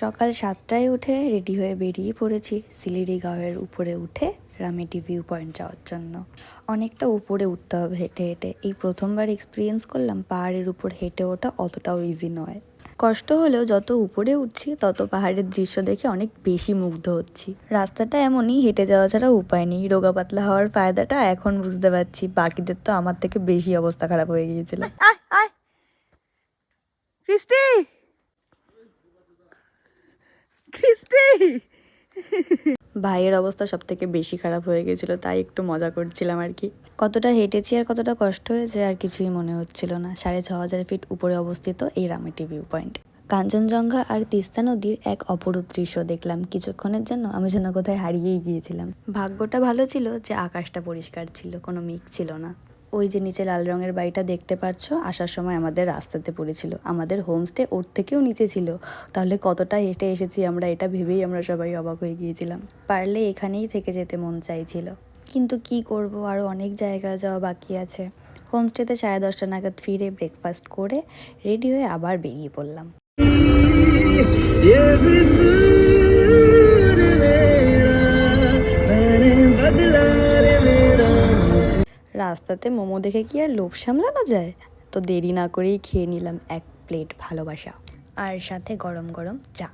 সকাল সাতটায় উঠে রেডি হয়ে বেরিয়ে পড়েছি সিলিরি গাঁয়ের উপরে উঠে রামেটি ভিউ পয়েন্ট যাওয়ার জন্য। অনেকটা উপরে উঠতে হবে হেঁটে হেঁটে। এই প্রথমবার এক্সপিরিয়েন্স করলাম পাহাড়ের উপর হেঁটে ওঠা অতটাও ইজি নয়। কষ্ট হলেও যত উপরে উঠছি, তত পাহাড়ের দৃশ্য দেখে অনেক বেশি মুগ্ধ হচ্ছি। রাস্তাটা এমনই, হেঁটে যাওয়া ছাড়া উপায় নেই। রোগা পাতলা হওয়ার ফায়দাটা এখন বুঝতে পারছি। বাকিদের তো আমার থেকে বেশি অবস্থা খারাপ হয়ে গিয়েছিল। ক্রিস্টি ভাইয়ের অবস্থা সব থেকে বেশি খারাপ হয়ে গেছিল, তাই একটু মজা করছিলাম আর কি। কতটা হেঁটেছি আর কতটা কষ্ট হয়েছে আর কিছুই মনে হচ্ছিল না। সাড়ে ছ হাজার ফিট উপরে অবস্থিত এই রামেটি ভিউ পয়েন্ট কাঞ্চনজঙ্ঘা আর তিস্তা নদীর এক অপরূপ দৃশ্য দেখলাম কিছুক্ষণের জন্য। আমি যেন কোথায় হারিয়েই গিয়েছিলাম। ভাগ্যটা ভালো ছিল যে আকাশটা পরিষ্কার ছিল, কোনো মেঘ ছিল না। ওই যে নিচে লাল রঙের বাড়িটা দেখতে পারছ, আসার সময় আমাদের রাস্তাতে পড়েছিল। আমাদের হোমস্টে ওর থেকেও নিচে ছিল। তাহলে কতটা হেঁটে এসেছি আমরা এটা ভেবেই আমরা সবাই অবাক হয়ে গিয়েছিলাম। পারলে এখানেই থেকে যেতে মন চাইছিল। কিন্তু কি করব আরও অনেক জায়গা যাওয়া বাকি আছে। হোমস্টেতে সাড়ে দশটা নাগাদ ফিরে ব্রেকফাস্ট করে রেডি হয়ে আবার বেরিয়ে পড়লাম। রাস্তাতে মোমো দেখে কি আর লোভ সামলানো যায়? তো দেরি না করেই খেয়ে নিলাম এক প্লেট ভালোবাসা। আর সাথে গরম গরম চা।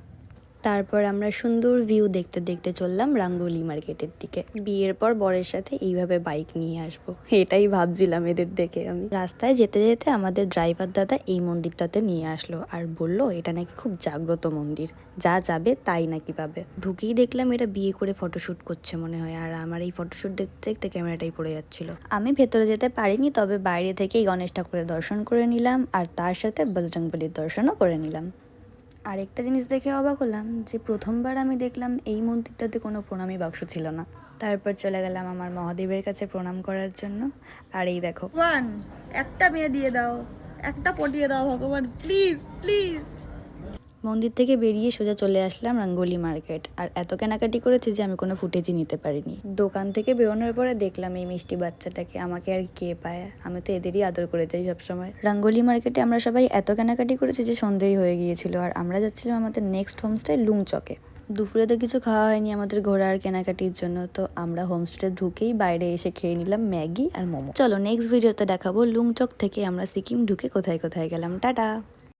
তারপর আমরা সুন্দর ভিউ দেখতে দেখতে চললাম রাঙ্গুলি মার্কেটের দিকে। বিয়ের পর বরের সাথে এইভাবে বাইক নিয়ে আসব। এটাই ভাবছিলাম এদের দেখে আমি। রাস্তায় যেতে যেতে আমাদের ড্রাইভার দাদা এই মন্দিরটাতে নিয়ে আসলো আর বলল, এটা নাকি খুব জাগ্রত মন্দির। যা যাবে তাই নাকি পাবে। ঢুকেই দেখলাম এটা বিয়ে করে ফটোশ্যুট করছে মনে হয় আর আমার এই ফটোশ্যুট দেখতে দেখতে ক্যামেরাটাই পড়ে যাচ্ছিল। আমি ভেতরে যেতে পারিনি, তবে বাইরে থেকেই গণেশ ঠাকুরের দর্শন করে নিলাম আর তার সাথে বজরংবলির দর্শনও করে নিলাম। আরেকটা জিনিস দেখে অবাক হলাম যে প্রথমবার আমি দেখলাম এই মন্দিরটাতে কোনো প্রণামী বাক্স ছিল না। তারপর চলে গেলাম আমার মহাদেবের কাছে প্রণাম করার জন্য। আর এই দেখো। ওয়ান একটা মেয়ে দিয়ে দাও, একটা পটিয়ে দাও ভগবান প্লিজ প্লিজ মন্দির থেকে বেরিয়ে সোজা চলে আসলাম রঙ্গোলি মার্কেট। আর এত কেনাকাটি করেছি যে আমি কোনো ফুটেজই নিতে পারিনি। দোকান থেকে বেরোনোর পরে দেখলাম এই মিষ্টি বাচ্চাটাকে, আমাকে আর কে পায়? আমি তো এদেরই আদর করে যাই সবসময়। রঙ্গোলি মার্কেটে আমরা সবাই এত কেনাকাটি করেছি যে সন্দেহই হয়ে গিয়েছিল। আর আমরা যাচ্ছিলাম আমাদের নেক্সট হোমস্টে লুংচকে। দুপুরে তো কিছু খাওয়া হয়নি আমাদের ঘোরা আর কেনাকাটির জন্য। তো আমরা হোমস্টে ঢুকেই বাইরে এসে খেয়ে নিলাম ম্যাগি আর মোমো। চলো নেক্সট ভিডিওতে দেখাবো লুংচক থেকে আমরা সিকিম ঢুকে কোথায় কোথায় গেলাম। টাটা!